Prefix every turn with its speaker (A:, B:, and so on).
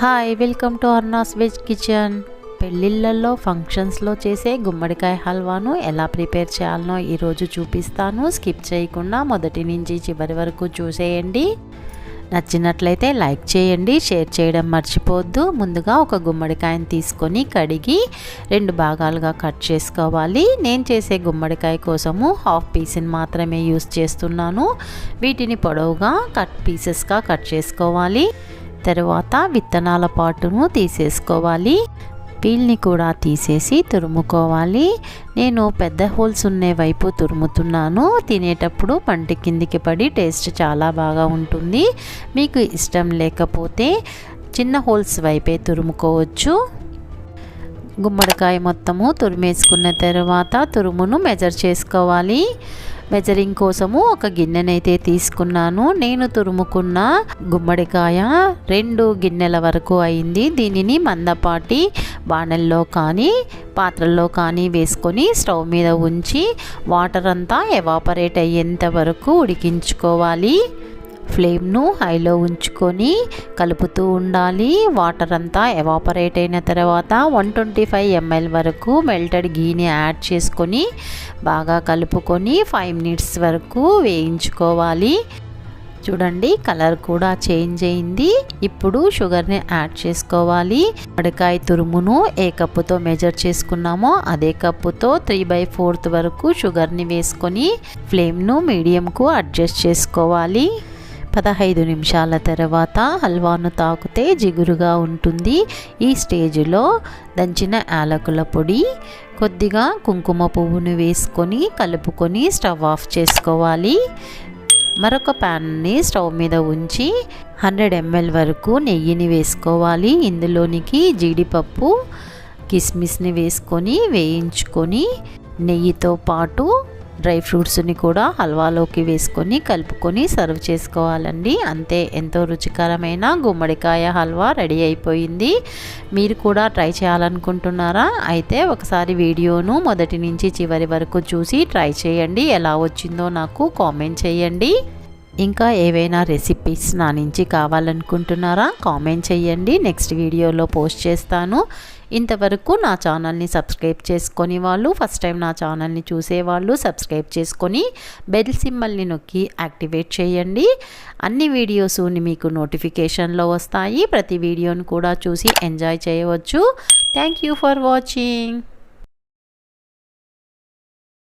A: Hi welcome to Arnas veg kitchen పెళ్ళిళ్ళల్లో ఫంక్షన్స్లో చేసే గుమ్మడికాయ హల్వాను ఎలా ప్రిపేర్ చేయాలనో ఈరోజు చూపిస్తాను. స్కిప్ చేయకుండా మొదటి నుంచి చివరి వరకు చూసేయండి. నచ్చినట్లయితే లైక్ చేయండి షేర్ చేయడం మర్చిపోవద్దు. ముందుగా ఒక గుమ్మడికాయని తీసుకొని కడిగి రెండు భాగాలుగా కట్ చేసుకోవాలి. నేను చేసే గుమ్మడికాయ కోసము హాఫ్ పీస్ని మాత్రమే యూస్ చేస్తున్నాను. వీటిని పొడవుగా కట్ పీసెస్గా కట్ చేసుకోవాలి. తర్వాత విత్తనాల పాటును తీసేసుకోవాలి. పీల్ని కూడా తీసేసి తురుముకోవాలి. నేను పెద్ద హోల్స్ ఉండే వైపు తురుముతున్నాను. తినేటప్పుడు పంటి కిందికి పడి టేస్ట్ చాలా బాగా ఉంటుంది. మీకు ఇష్టం లేకపోతే చిన్న హోల్స్ వైపే తురుముకోవచ్చు. గుమ్మడికాయ మొత్తము తురిమేసుకున్న తర్వాత తురుమును మెజర్ చేసుకోవాలి. మెజరింగ్ కోసము ఒక గిన్నెనైతే తీసుకున్నాను. నేను తురుముకున్న గుమ్మడికాయ రెండు గిన్నెల వరకు అయింది. దీనిని మందపాటి బాణల్లో కానీ పాత్రల్లో కానీ వేసుకొని స్టవ్ మీద ఉంచి వాటర్ అంతా ఎవాపరేట్ అయ్యేంత వరకు ఉడికించుకోవాలి. ఫ్లేమ్ను హైలో ఉంచుకొని కలుపుతూ ఉండాలి. వాటర్ అంతా ఎవాపరేట్ అయిన తర్వాత వన్ ట్వంటీ ఫైవ్ ఎంఎల్ వరకు మెల్టెడ్ గీని యాడ్ చేసుకొని బాగా కలుపుకొని ఫైవ్ మినిట్స్ వరకు వేయించుకోవాలి. చూడండి కలర్ కూడా చేంజ్ అయింది. ఇప్పుడు షుగర్ని యాడ్ చేసుకోవాలి. మడికాయ తురుమును ఏ కప్పుతో మెజర్ చేసుకున్నామో అదే కప్పుతో త్రీ బై ఫోర్త్ వరకు షుగర్ని వేసుకొని ఫ్లేమ్ను మీడియంకు అడ్జస్ట్ చేసుకోవాలి. పదహైదు నిమిషాల తర్వాత హల్వాను తాకితే జిగురుగా ఉంటుంది. ఈ స్టేజ్లో దంచిన యాలకుల పొడి కొద్దిగా కుంకుమ పువ్వును వేసుకొని కలుపుకొని స్టవ్ ఆఫ్ చేసుకోవాలి. మరొక ప్యాన్ని స్టవ్ మీద ఉంచి హండ్రెడ్ ఎంఎల్ వరకు నెయ్యిని వేసుకోవాలి. ఇందులోనికి జీడిపప్పు కిస్మిస్ని వేసుకొని వేయించుకొని నెయ్యితో పాటు డ్రై ఫ్రూట్స్ని కూడా హల్వాలోకి వేసుకొని కలుపుకొని సర్వ్ చేసుకోవాలండి. అంతే ఎంతో రుచికరమైన గుమ్మడికాయ హల్వా రెడీ అయిపోయింది. మీరు కూడా ట్రై చేయాలనుకుంటున్నారా? అయితే ఒకసారి వీడియోను మొదటి నుంచి చివరి వరకు చూసి ట్రై చేయండి. ఎలా వచ్చిందో నాకు కామెంట్ చేయండి. ఇంకా ఏవైనా రెసిపీస్ నా నుంచి కావాలనుకుంటున్నారా కామెంట్ చేయండి. నెక్స్ట్ వీడియోలో పోస్ట్ చేస్తాను. ఇంతవరకు నా ఛానల్ని సబ్స్క్రైబ్ చేసుకొని వాళ్ళు ఫస్ట్ టైం నా ఛానల్ని చూసేవాళ్ళు సబ్స్క్రైబ్ చేసుకొని బెల్ సిమ్మల్ని నొక్కి యాక్టివేట్ చేయండి. అన్ని వీడియోస్ని మీకు నోటిఫికేషన్లో వస్తాయి. ప్రతి వీడియోను కూడా చూసి ఎంజాయ్ చేయవచ్చు. Thank you for watching